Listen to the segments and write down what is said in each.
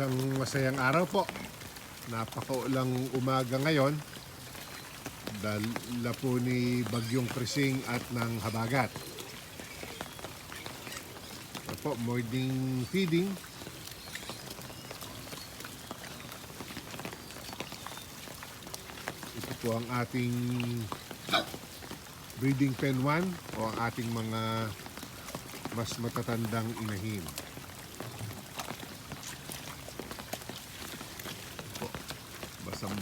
Isang masayang araw po. Napakaulang umaga ngayon. Dala po ni Bagyong Krising at ng Habagat. Ito po, morning feeding. Ito po ang ating breeding pen 1 o ang ating mga mas matatandang inahin. Po,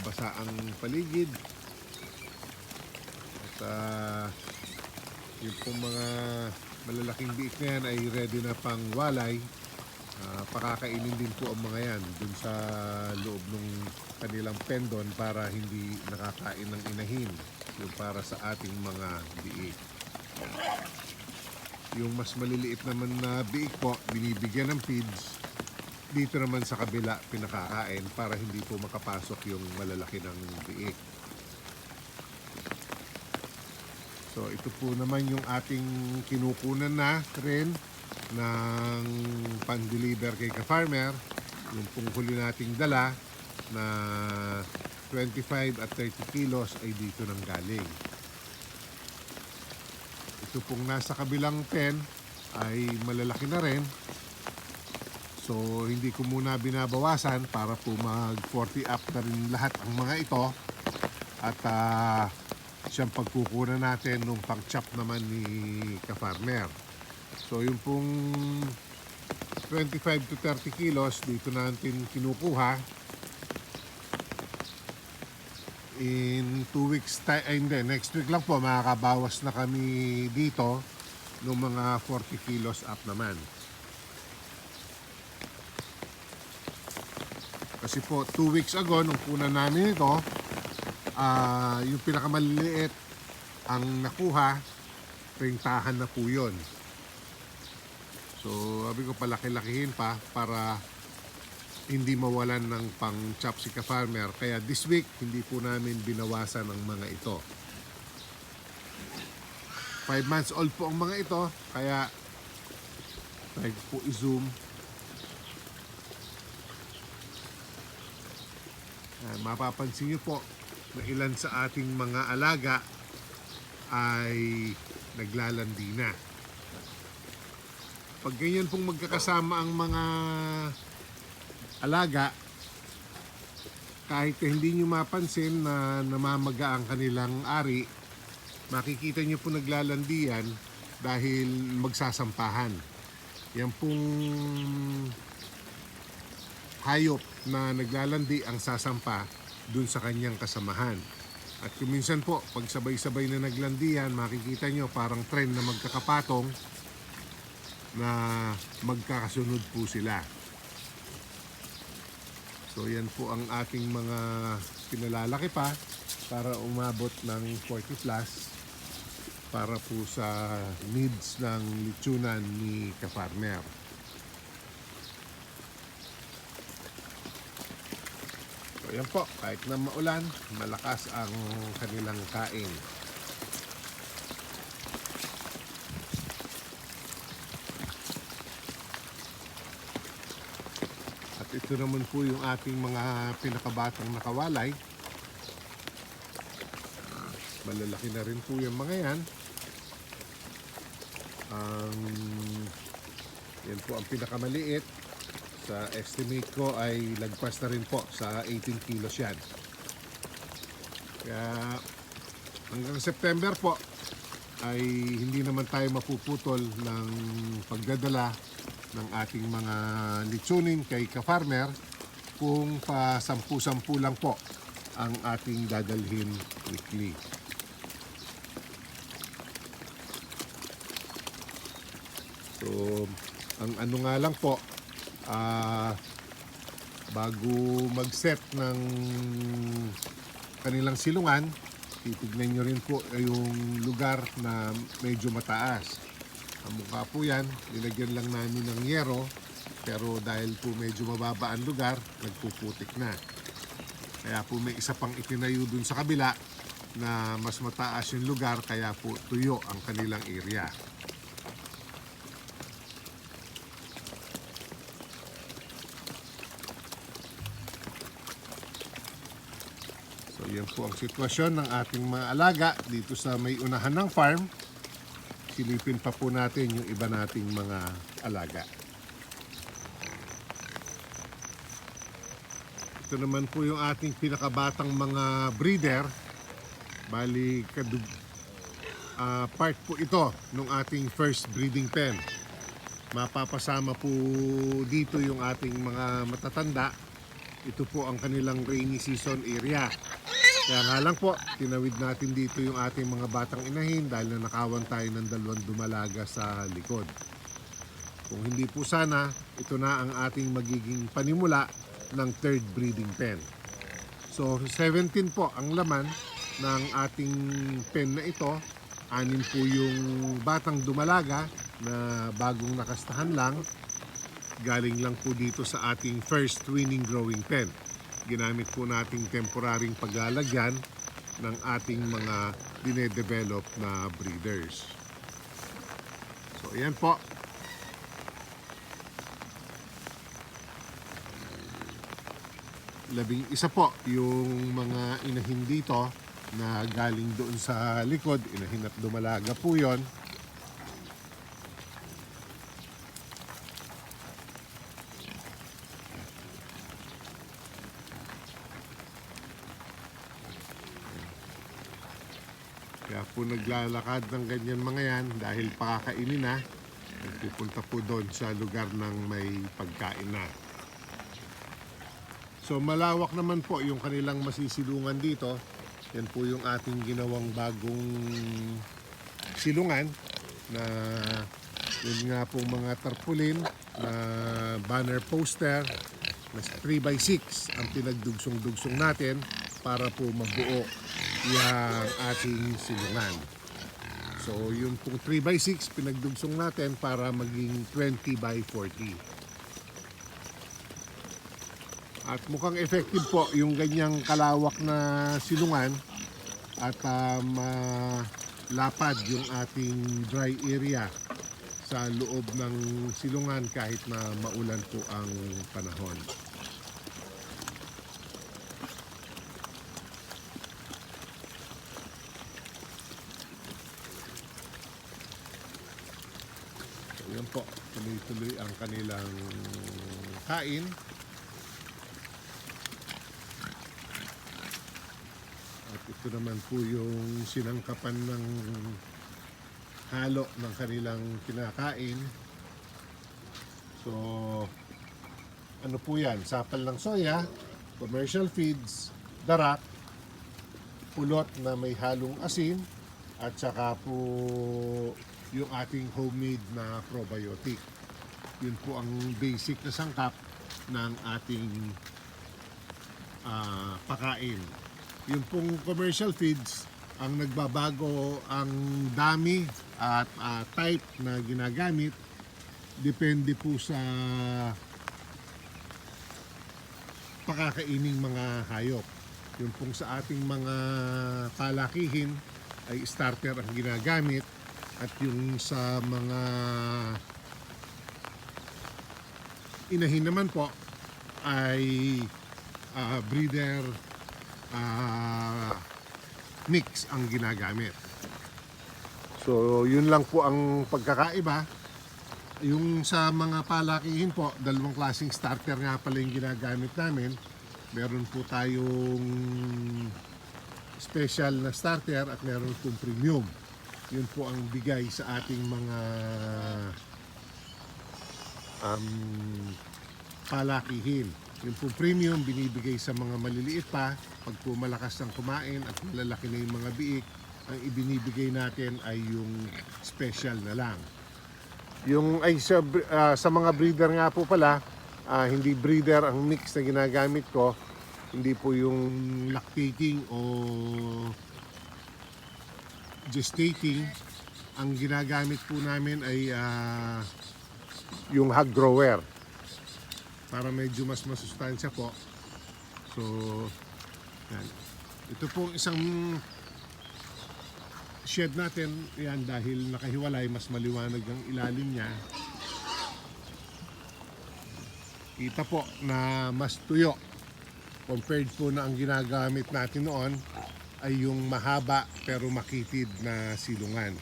Basang-basa ang paligid. At ah, yung pong mga malalaking biik na yan ay ready na pang walay. Ah, pakakainin din po ang mga yan dun sa loob ng kanilang pendon para hindi nakakain ng inahin. Yung para sa ating mga biik. Yung mas maliliit naman na biik po, binibigyan ng feeds. Dito naman sa kabila, pinakakain para hindi po makapasok yung malalaki ng biik. So ito po naman yung ating kinukunan na rin ng pan-deliver kay ka-farmer. Yung pong huli nating dala na 25 at 30 kilos ay dito nang galing. Ito pong nasa kabilang pen ay malalaki na rin. So hindi ko muna binabawasan para po mag 40 up na rin lahat ang mga ito. At ah, siyang pagkukunan natin nung pang-chop naman ni ka-farmer. So yung pong 25 to 30 kilos dito natin kinukuha in 2 weeks time, ay hindi, next week lang po makakabawas na kami dito ng mga 40 kilos up naman. Kasi po 2 weeks ago nung kuna namin ito, ah yung pinakamaliliit ang nakuha, ringtahan na po yun. So, sabi ko palaki-lakihin pa para hindi mawalan ng pang chop si ka-farmer. Kaya this week, hindi po namin binawasan ang mga ito. 5 months old po ang mga ito. Kaya, try po i-zoom. Ah, mapapansin niyo po na ilan sa ating mga alaga ay naglalandi na. Pag ganyan pong magkakasama ang mga alaga, kahit hindi nyo mapansin na namamaga ang kanilang ari, makikita nyo po naglalandian dahil magsasampahan. Yan pong hayop na naglalandi ang sasampa dun sa kanyang kasamahan. At kung minsan po, pag sabay-sabay na naglandian, makikita nyo parang trend na magkakapatong na magkakasunod po sila. So yan po ang ating mga pinalalaki pa para umabot ng 40 plus para po sa needs ng litsunan ni ka-farmer. So yan po, kahit na maulan, malakas ang kanilang kain. At ito naman po yung ating mga pinakabatang nakawalay. Malalaki na rin po yung mga yan. Ang yan po ang pinakamaliit. Sa estimate ko ay lagpas na rin po sa 18 kilos yan. Kaya hanggang September po ay hindi naman tayo mapuputol ng pagdadala ng ating mga litsunin kay ka-farmer kung pa sampu-sampu lang po ang ating dadalhin weekly. So, ang ano nga lang po, ah bago mag-set ng kanilang silungan, titignan nyo rin po yung lugar na medyo mataas. Ang mukha po yan, nilagyan lang namin ng yero, pero dahil po medyo mababa ang lugar, nagpuputik na. Kaya po may isa pang itinayo dun sa kabila na mas mataas yung lugar, kaya po tuyo ang kanilang area. So yan po ang sitwasyon ng ating mga alaga dito sa may unahan ng farm. Silipin pa po natin yung iba nating mga alaga. Ito naman po yung ating pinakabatang mga breeder. Bali, kadug, ah, part po ito ng ating first breeding pen. Mapapasama po dito yung ating mga matatanda. Ito po ang kanilang rainy season area. Kaya nga lang po, tinawid natin dito yung ating mga batang inahin dahil na nakawan tayo ng dalawang dumalaga sa likod. Kung hindi po sana, ito na ang ating magiging panimula ng third breeding pen. So 17 po ang laman ng ating pen na ito. Anim po yung batang dumalaga na bagong nakastahan lang. Galing lang po dito sa ating first winning growing pen. Ginamit po nating temporaring paglalagyan ng ating mga dinedevelop na breeders. So ayan po, labing isa po yung mga inahin dito na galing doon sa likod, inahin at dumalaga po yon. Kaya po naglalakad ng ganyan mga yan dahil pakakainin na. Pupunta po doon sa lugar ng may pagkain na. So malawak naman po yung kanilang masisilungan dito. Yan po yung ating ginawang bagong silungan na yun nga pong mga tarpaulin na banner poster na 3x6 ang pinagdugsong-dugsong natin para po mabuo yung ating silungan. So yung pong 3x6 pinagdugsong natin para maging 20 by 40. At mukhang effective po yung ganyang kalawak na silungan at um, ah, lapad yung ating dry area sa loob ng silungan kahit na maulan po ang panahon. So yun po, tuloy-tuloy ang kanilang kain. At ito naman po yung sinangkapan ng halo ng kanilang kinakain. So, ano po yan? Sapal ng soya, commercial feeds, darak, pulot na may halong asin, at saka po yung ating homemade na probiotic. Yun po ang basic na sangkap ng ating ah, pakain. Yung pong commercial feeds, ang nagbabago ang dami at ah, type na ginagamit depende po sa pakakaining mga hayop. Yung pong sa ating mga palakihin ay starter ang ginagamit at yung sa mga inahin naman po ay ah, breeder ah, mix ang ginagamit. So, yun lang po ang pagkakaiba. Yung sa mga palakihin po, dalawang klaseng starter nga pala yung ginagamit namin. Meron po tayong special na starter at meron pong premium. Yun po ang bigay sa ating mga um, palakihin. Yung po premium binibigay sa mga maliliit pa pag po malakas ng kumain at malalaki na yung mga biik ang ibinibigay natin ay yung special na lang. Yung ay sa, ah, sa mga breeder nga po pala, ah, hindi breeder ang mix na ginagamit ko, hindi po yung lactating o gestating. Ang ginagamit po namin ay ah, yung hog grower para medyo mas masustansya po. So, yan. Ito po isang shed natin, yan dahil nakahiwalay, mas maliwanag ang ilalim niya. Kita po na mas tuyo Compared po na ang ginagamit natin noon ay yung mahaba pero makitid na silungan.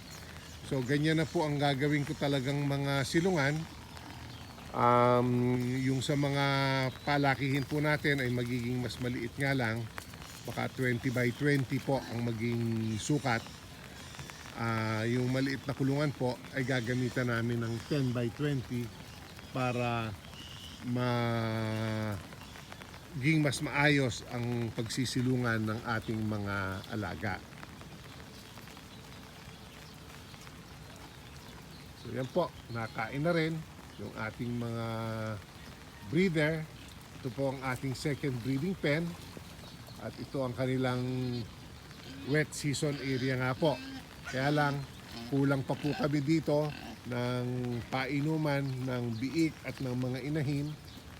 So ganyan na po ang gagawin ko talagang mga silungan. Um, yung sa mga palakihin po natin ay magiging mas maliit nga lang. Baka 20 by 20 po ang maging sukat. Ah, yung maliit na kulungan po ay gagamitan namin ng 10 by 20 para maging mas maayos ang pagsisilungan ng ating mga alaga. So yan po, nakain na rin yung ating mga breeder. Ito po ang ating second breeding pen. At ito ang kanilang wet season area nga po. Kaya lang, kulang pa po kami dito ng painuman ng biik at ng mga inahin.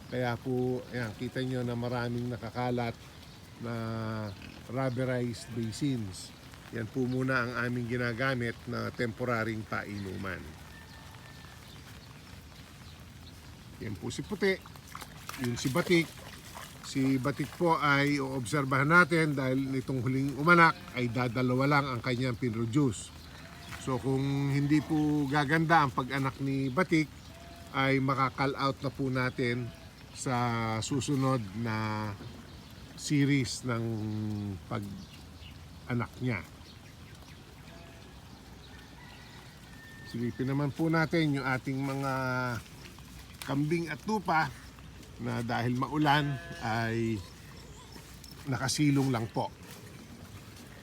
Kaya po, ayan, kita nyo na maraming nakakalat na rubberized basins. Yan po muna ang aming ginagamit na temporaring painuman. Yan po si Puti. Yun si Batik. Si Batik po ay oobserbahan natin dahil nitong huling umanak ay dadalawa lang ang kanyang pinroduce. So kung hindi po gaganda ang pag-anak ni Batik ay makakal out na po natin sa susunod na series ng pag-anak niya. Silipin naman po natin yung ating mga kambing at tupa na dahil maulan ay nakasilong lang po.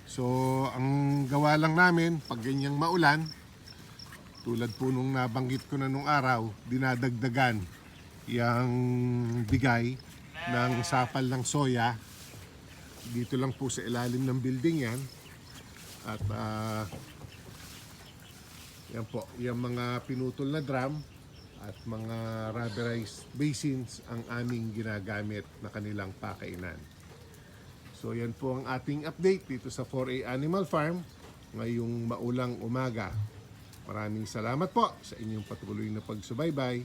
So, ang gawa lang namin pag ganyang maulan, tulad po nung nabanggit ko na nung araw, dinadagdagan yung bigay ng sapal ng soya. Dito lang po sa ilalim ng building yan. At ah, yan po, yung mga pinutol na drum at mga rubberized basins ang aming ginagamit na kanilang pakainan. So yan po ang ating update dito sa 4A Animal Farm ngayong maulang umaga. Maraming salamat po sa inyong patuloy na pagsubaybay.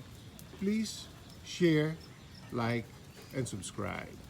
Please share, like, and subscribe.